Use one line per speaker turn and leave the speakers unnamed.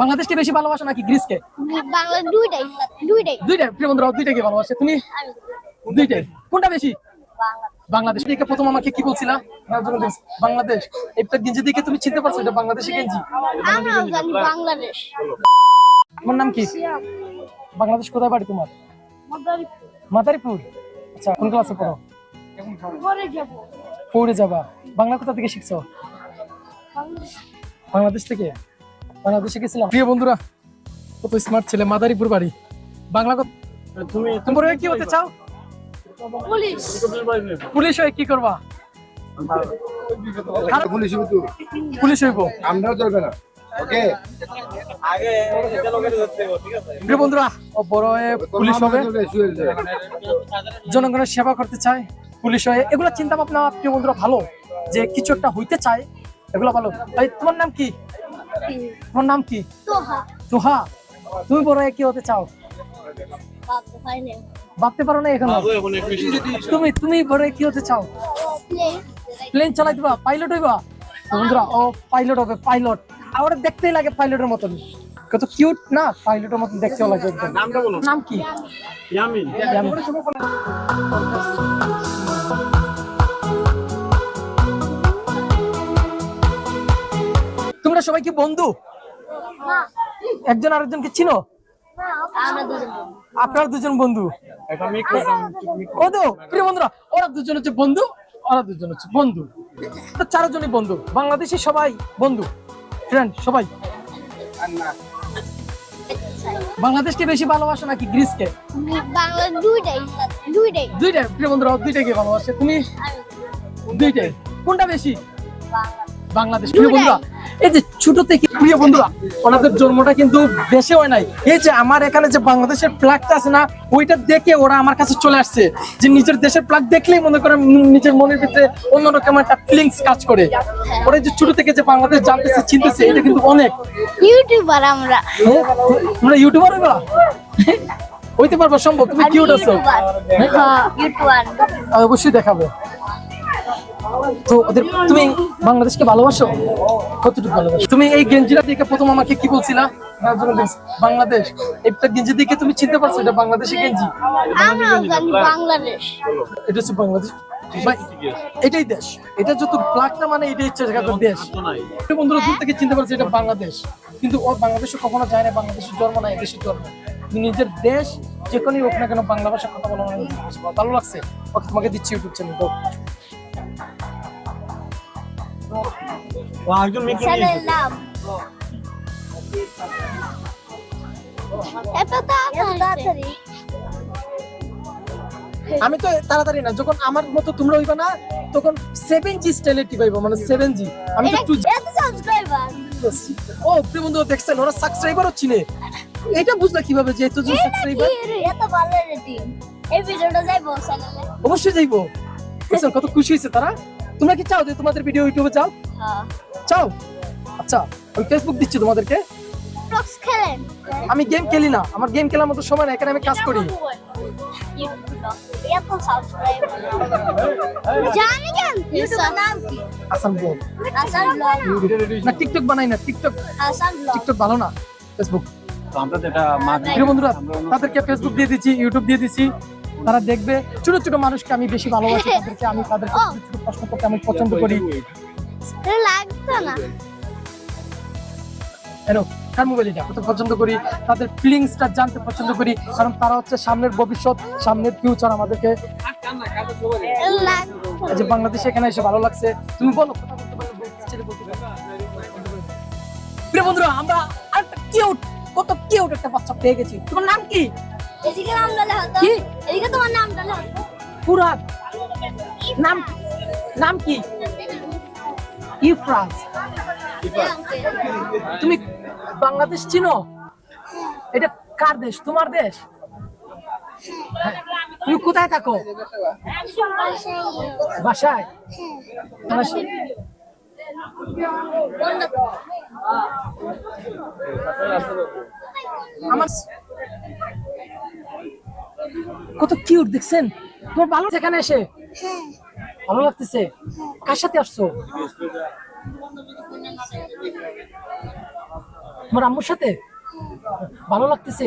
বাংলাদেশকে বেশি ভালোবাসো নাকি গ্রিসকে?
দুইটাই দুইটাই।
দুইটা প্রিয় বন্ধুরা দুইটাকে ভালোবাসে। তুমি? দুইটাই। কোনটা বেশি? বাংলাদেশ। দিকে প্রথম আমাকে কি বলছিলা? বাংলাদেশ বাংলাদেশ। একটা গেঞ্জি দিকে তুমি চিনতে পারছ? এটা বাংলাদেশি গেঞ্জি।
বাংলাদেশ।
তোমার নাম কি? বাংলাদেশ কোথায় বাড়ি তোমার? মাদারীপুর। আচ্ছা কোন ক্লাসে পড়ো? পড়ে যাবা। বাংলা কোথা থেকে শিখছো? বাংলাদেশ থেকে? বাংলাদেশে গেছিলাম। প্রিয় বন্ধুরা কত স্মার্ট ছেলে মাদারীপুর বাড়ি। বাংলা কত
তুমি
তুমি বড় কি হতে চাও?
পুলিশ।
পুলিশ হয়ে কি করবা?
পুলিশ কিন্তু
পুলিশ হইব।
আমরাও দরকার ওকে?
আগে এটা লোকের ধরতে হবে ঠিক আছে?
প্রিয় বন্ধুরা ও বড় হয়ে পুলিশ হবে। জনগণের সেবা করতে চায় পুলিশ হয়ে। এগুলো চিন্তা ভাবনা প্রিয় বন্ধুরা ভালো। যে কিছু একটা হইতে চায় এগুলো ভালো। ভাই তোমার নাম কি? তোমার নাম কি?
তোহা।
তোহা। তুমি বড় কি হতে চাও? ভাবতে পারো না
এখনও?
তুমি তুমি বড় কি হতে চাও? প্লেন। চালাই দিবা? পাইলট হইবা? বন্ধুরা ও পাইলট হবে পাইলট। আমার দেখতেই লাগে পাইলটের মতন। কত কিউট না? পাইলটের মতন দেখতেও লাগে নাম কি?
ইয়ামিন।
তোমরা সবাই কি বন্ধু? একজন আরেকজনকে চিনো?
আমরা দুজন
দুজন বন্ধু? প্রিয় বন্ধুরা ওরা দুজন হচ্ছে বন্ধু ওরা দুজন হচ্ছে বন্ধু। চারজনই বন্ধু বাংলাদেশি সবাই বন্ধু। ফ্রেন্ড সবাই। বাংলাদেশকে বেশি ভালোবাসো নাকি গ্রিসকে?
বাংলা দুইটাই দুইটাই।
দুইটাই প্রিয় বন্ধুরা দুইটাকে ভালোবাসে? তুমি? দুইটাই। কোনটা বেশি?
বাংলা।
বাংলাদেশ। প্রিয় বন্ধুরা এই যে ছোট থেকে প্রিয় বন্ধুরা ওনাদের জন্মটা কিন্তু দেশে হয় নাই। এই যে আমার এখানে যে বাংলাদেশের প্লাগটা আছে না ওইটা দেখে ওরা আমার কাছে চলে আসছে। যে নিজের দেশের প্লাগ দেখলেই মনে করে নিজের মনের ভিতরে অন্যরকম একটা ফিলিংস কাজ করে। ওরা যে ছোট থেকে যে বাংলাদেশ জানতেছে চিনতেছে এটা কিন্তু অনেক।
ইউটিউবার আমরা।
হ্যাঁ? তোমরা ইউটিউবার হইবা? হইতে পারবা সম্ভব। তুমি কিউট আছো।
হ্যাঁ?
অবশ্যই দেখাবো। তো ওদের তুমি বাংলাদেশকে ভালোবাসো? কতটুকু ভালোবাসো? তুমি এই গেঞ্জিটা দেখে প্রথম আমাকে কি বলছিলা? বাংলাদেশ। একটা গেঞ্জি দেখে তুমি চিনতে পারছ এটা বাংলাদেশি গেঞ্জি?
বাংলাদেশ।
এটা হচ্ছে বাংলাদেশ। এটাই দেশ। এটা যত মানে এটাই হচ্ছে দেশ। বন্ধুরা দূর থেকে চিনতে পারছে এটা বাংলাদেশ। কিন্তু ও বাংলাদেশে কখনো যায় না বাংলাদেশের জন্ম না এদেশের জন্ম নিজের দেশ যে কোনই হোক না কেন বাংলা ভাষা কথা বলা ভালো লাগছে। ওকে তোমাকে দিচ্ছি ইউটিউব চ্যানেল
নাম এত
আমি তো তাড়াতাড়ি না যখন আমার মতো তোমরা হইবা না তখন সেভেন জি স্টাইলে টিপাইবো মানে সেভেন জি আমি তো
এত সাবস্ক্রাইবার
ও প্রিয় বন্ধু দেখছেন ওরা সাবস্ক্রাইবারও চিনে। এটা বুঝলা কীভাবে যে এতজন সাবস্ক্রাইবার
এত ভালো রেটিং এই ভিডিওটা যাইবো চ্যানেলে।
অবশ্যই যাইবো। কত খুশি হয়েছে তারা? তোমরা কি চাও যে তোমাদের ভিডিও ইউটিউবে চাও
হ্যাঁ।
চাও? আচ্ছা আমি ফেসবুক দিচ্ছি তোমাদেরকে। আমি গেম খেলি না আমার গেম খেলার মতো সময় না এখানে আমি কাজ করি।
এত সাবস্ক্রাইবার জানি কেন ইউটিউবের নাম কি?
আসাম ব্লগ না টিকটক বানাই না টিকটক টিকটক ভালো না ফেসবুক বন্ধুরা তাদেরকে ফেসবুক দিয়ে দিচ্ছি ইউটিউব দিয়ে দিচ্ছি। তারা দেখবে ছোট ছোট মানুষকে আমি বেশি ভালোবাসি তাদেরকে আমি ছোট প্রশ্ন করতে আমি পছন্দ করি।
লাগতো না।
মোবাইল এটা? পছন্দ করি তাদের ফিলিংসটা জানতে পছন্দ করি কারণ তারা হচ্ছে সামনের ভবিষ্যৎ সামনের ফিউচার আমাদেরকে যে বাংলাদেশে এখানে এসে ভালো লাগছে। তুমি বলো বন্ধুরা আমরা কিউট কত কিউট একটা বাচ্চা পেয়ে গেছি। তোমার নাম কি?
এদিকে নাম ডালে হতো
কি?
এদিকে তোমার নাম ডালে হতো
ফুরাদ। নাম নাম কি? ইফরাজ। তুমি বাংলাদেশ চিনো? এটা কার দেশ? তোমার দেশ? হ্যাঁ। তুমি কোথায় থাকো? বাসায়। আমার কত কিউট দেখছেন? তোমার ভালো এখানে এসে? ভালো লাগতেছে? কার সাথে আসছো? তোমার আম্মুর সাথে? ভালো লাগতেছে?